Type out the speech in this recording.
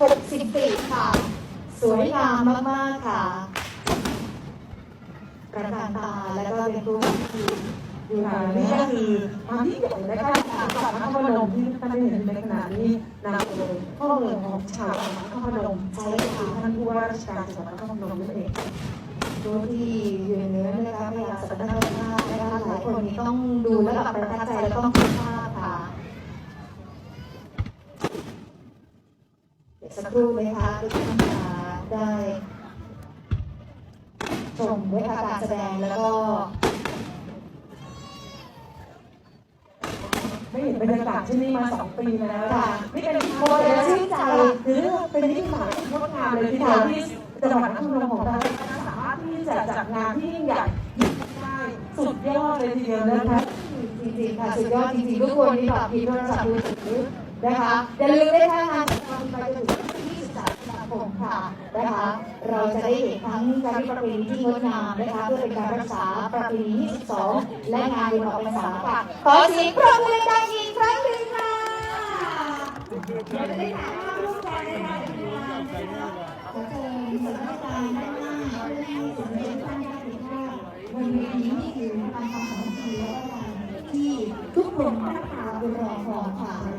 64 ค่ะ สวยงามมาก ๆ ค่ะประการตาแล้วก็เป็นผู้ที่ดูค่ะนี่ก็คือความที่ใหญ่นะคะของจังหวัดนครพนมที่ท่านได้เห็นในขณะนี้นำโดยพ่อเมืองของชาวนครพนมใช่ค่ะท่านผู้ว่าราชการจังหวัดนครพนมนั่นเองผู้ที่อยู่เหนือนะคะพยายามสัปดาห์หน้านะคะหลายคนนี้ต้องดูแล้วแบบประทับใจแล้วก็คุณค่าค่ะเดี๋ยว สักครู่นะคะทุกท่านมาได้ชมนะคะการแสดงแล้วก็ ไม่เห็นบรรยากาศที่นี่มาสองปีแล้วค่ะนี่เป็นโมเดลชื่นใจถือเป็นนิสัยงดงามเลยทีเดียวที่จังหวัดนครพนมของเราสามารถที่จะจัดงานที่ยิ่งใหญ่ยิ่งได้สุดยอดเลยทีเดียวนะคะ จริงๆค่ะสุดยอดจริงๆทุกคนมีบพิมพ์โทรศัพท์มือถือนะคะอย่าลืมได้ท่างานของเราไปถึงวันที่23ธันวาคมค่ะนะคะ เราจะได้เห็นทั้งการประเพณีที่งดงามนะคะเพื่อเป็นการรักษาประเพณี22 และงานออกพรรษาค่ะขอเสียงปรบมือดังอีกครั้งหนึ่งค่ะเราจะได้ถ่ายภาพร่วมกันนะคะขอเชิญสนทนาด้านหน้าเพื่อให้สมเด็จพร ผมไม่ถาม